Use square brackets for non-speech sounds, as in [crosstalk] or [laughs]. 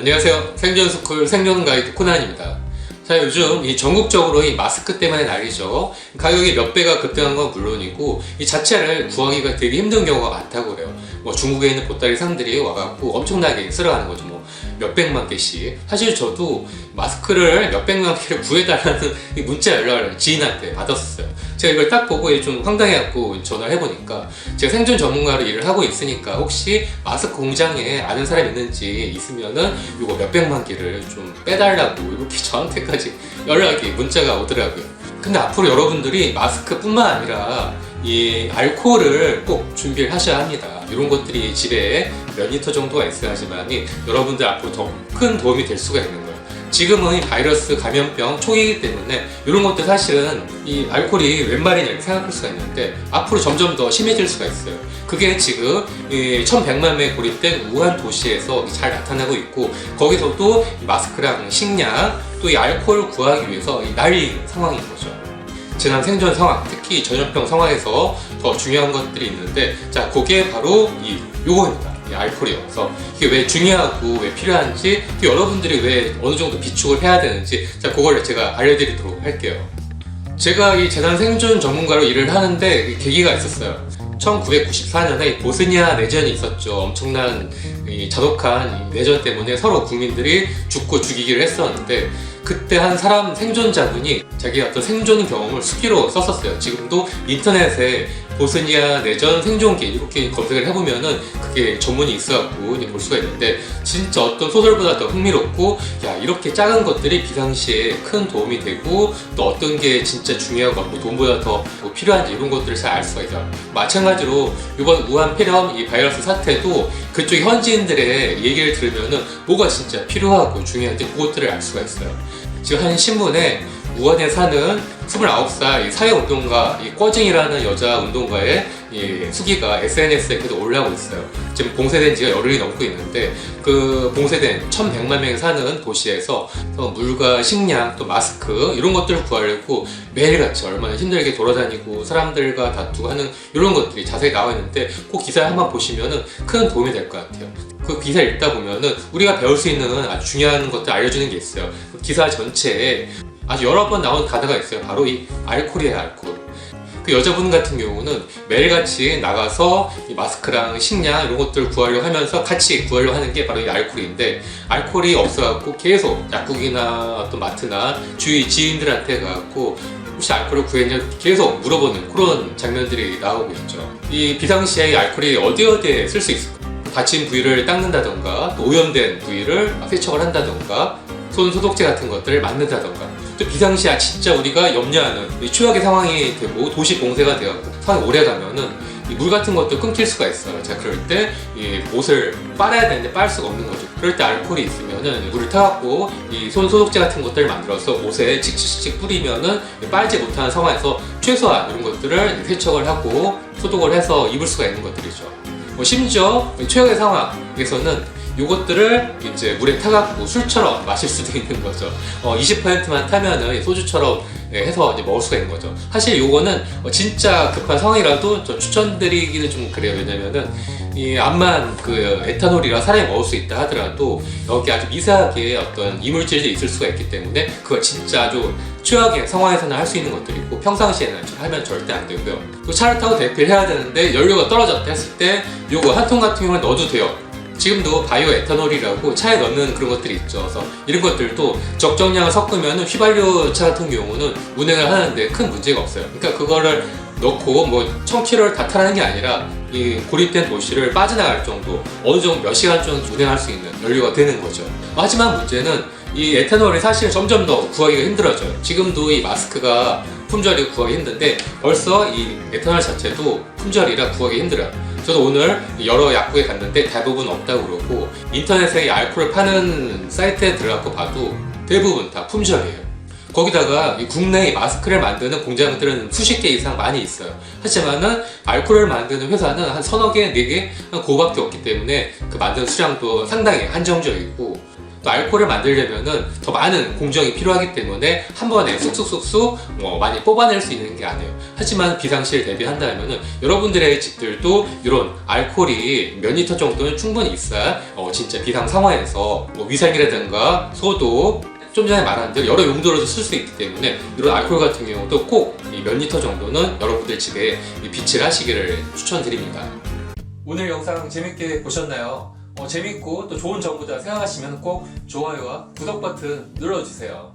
안녕하세요. 생존스쿨 생존 가이드 코난입니다. 자, 요즘 이 전국적으로 이 마스크 때문에 난리죠. 가격이 몇 배가 급등한 건 물론이고, 이 자체를 구하기가 되게 힘든 경우가 많다고 그래요. 뭐 중국에 있는 보따리 상들이 와갖고 엄청나게 쓸어가는 거죠. 뭐 몇백만 개씩. 사실 저도 마스크를 몇백만 개를 [laughs] 구해달라는 이 문자 연락을 지인한테 받았었어요. 제가 이걸 딱 보고 좀 황당해갖고 전화를 해보니까 제가 생존 전문가로 일을 하고 있으니까 혹시 마스크 공장에 아는 사람 있는지 있으면은 이거 몇백만 개를 좀 빼달라고 이렇게 [laughs] 저한테까지 연락이 문자가 오더라고요. 근데 앞으로 여러분들이 마스크뿐만 아니라 이 알코올을 꼭 준비를 하셔야 합니다. 이런 것들이 집에 몇 리터 정도가 있어야 하지만 여러분들 앞으로 더 큰 도움이 될 수가 있는 거예요. 지금은 이 바이러스 감염병 초기이기 때문에 이런 것들 사실은 이 알코올이 웬 말이냐 이렇게 생각할 수가 있는데 앞으로 점점 더 심해질 수가 있어요. 그게 지금 이 1100만 명이 고립된 우한 도시에서 잘 나타나고 있고 거기서도 이 마스크랑 식량 또 이 알코올 구하기 위해서 이 난리 상황인 거죠. 재난 생존 상황, 특히 전염병 상황에서 더 중요한 것들이 있는데, 자, 그게 바로 이 요거입니다. 이 알코올이요. 그래서 이게 왜 중요하고 왜 필요한지, 또 여러분들이 왜 어느 정도 비축을 해야 되는지, 자, 그걸 제가 알려드리도록 할게요. 제가 이 재난 생존 전문가로 일을 하는데 이 계기가 있었어요. 1994년에 보스니아 내전이 있었죠. 엄청난 이 자독한 이 내전 때문에 서로 국민들이 죽고 죽이기를 했었는데 그때 한 사람 생존자분이 자기 어떤 생존 경험을 수기로 썼었어요. 지금도 인터넷에 보스니아 내전 생존기 이렇게 검색을 해보면은 그게 전문이 있어갖고 볼 수가 있는데 진짜 어떤 소설보다 더 흥미롭고 야 이렇게 작은 것들이 비상시에 큰 도움이 되고 또 어떤 게 진짜 중요하고 뭐 돈보다 더 뭐 필요한지 이런 것들을 잘 알 수가 있어요. 마찬가지로 이번 우한 폐렴 이 바이러스 사태도 그쪽 현지인들의 얘기를 들으면은 뭐가 진짜 필요하고 중요한지 그것들을 알 수가 있어요. 지금 한 신문에 우한에 사는 29살 이 사회운동가 이 꺼징이라는 여자 운동가의 이 수기가 SNS에 계속 올라오고 있어요. 지금 봉쇄된 지가 열흘이 넘고 있는데 그 봉쇄된 1100만 명이 사는 도시에서 물과 식량 또 마스크 이런 것들을 구하려고 매일같이 얼마나 힘들게 돌아다니고 사람들과 다투고 하는 이런 것들이 자세히 나와 있는데 그 기사를 한번 보시면은 큰 도움이 될 것 같아요. 그 기사 읽다 보면은 우리가 배울 수 있는 아주 중요한 것들 알려주는 게 있어요. 그 기사 전체에 아주 여러 번 나온 단어가 있어요. 바로 이 알코올이에요, 알코올. 그 여자분 같은 경우는 매일같이 나가서 이 마스크랑 식량 이런 것들 구하려고 하면서 같이 구하려고 하는 게 바로 이 알코올인데 알코올이 없어갖고 계속 약국이나 어떤 마트나 주위 지인들한테 가갖고 혹시 알코올을 구했냐 계속 물어보는 그런 장면들이 나오고 있죠. 이 비상시에 이 알코올이 어디 어디에 쓸 수 있을까? 다친 부위를 닦는다던가 또 오염된 부위를 세척을 한다던가 손 소독제 같은 것들을 맞는다던가 또 비상시에 진짜 우리가 염려하는 이 최악의 상황이 되고 도시 봉쇄가 되었고 상황이 오래 가면은 이물 같은 것도 끊길 수가 있어요. 자 그럴 때 이 옷을 빨아야 되는데 빨 수가 없는 거죠. 그럴 때 알코올이 있으면은 물을 타갖고 이 손 소독제 같은 것들을 만들어서 옷에 칙칙칙 뿌리면은 빨지 못하는 상황에서 최소한 이런 것들을 세척을 하고 소독을 해서 입을 수가 있는 것들이죠. 뭐 심지어 최악의 상황에서는 이것들을 이제 물에 타갖고 술처럼 [laughs] 마실 수도 있는 거죠. 어, 20%만 타면은 소주처럼 예, 해서 이제 먹을 수가 있는 거죠. 사실 요거는 어, 진짜 급한 상황이라도 저 추천드리기는 좀 그래요. 왜냐면은 이 암만 그 에탄올이라 사람이 먹을 수 있다 하더라도 여기 아주 미세하게 어떤 이물질들이 있을 수가 있기 때문에 그걸 진짜 아주 최악의 상황에서는 할 수 있는 것들이고 평상시에는 하면 절대 안 되고요. 또 차를 타고 대피를 해야 되는데 연료가 떨어졌다 했을 때 요거 한 통 같은 경우는 넣어도 돼요. 지금도 바이오 에탄올이라고 차에 넣는 그런 것들이 있죠. 그래서 이런 것들도 적정량을 섞으면 휘발유 차 같은 경우는 운행을 하는데 큰 문제가 없어요. 그러니까 그거를 넣고 뭐 1000km를 다 타라는 게 아니라 이 고립된 도시를 빠져나갈 정도 어느 정도 몇 시간 정도 운행할 수 있는 연료가 되는 거죠. 하지만 문제는 이 에탄올이 사실 점점 더 구하기가 힘들어져요. 지금도 이 마스크가 품절이 구하기 힘든데 벌써 이 에탄올 자체도 품절이라 구하기 힘들어요. 저도 오늘 여러 약국에 갔는데 대부분 없다고 그러고 인터넷에 이 알코올 파는 사이트에 들어가고 봐도 대부분 다 품절이에요. 거기다가 이 국내에 마스크를 만드는 공장들은 수십 개 이상 많이 있어요. 하지만은 알코올을 만드는 회사는 한 서너 개, 네 개, 한 그거밖에 없기 때문에 그 만드는 수량도 상당히 한정적이고 또 알코올을 만들려면은 더 많은 공정이 필요하기 때문에 한 번에 쑥쑥쑥쑥 뭐 많이 뽑아낼 수 있는 게 아니에요. 하지만 비상시를 대비한다면은 여러분들의 집들도 이런 알코올이 몇 리터 정도는 충분히 있어야 어, 진짜 비상 상황에서 뭐 위생이라든가 소독 좀 전에 말한 대로 여러 용도로도 쓸 수 있기 때문에 이런 알코올 같은 경우도 꼭 몇 리터 정도는 여러분들 집에 이 비치를 하시기를 추천드립니다. 오늘 영상 재밌게 보셨나요? 어, 재밌고 또 좋은 정보다 생각하시면 꼭 좋아요와 구독 버튼 눌러주세요.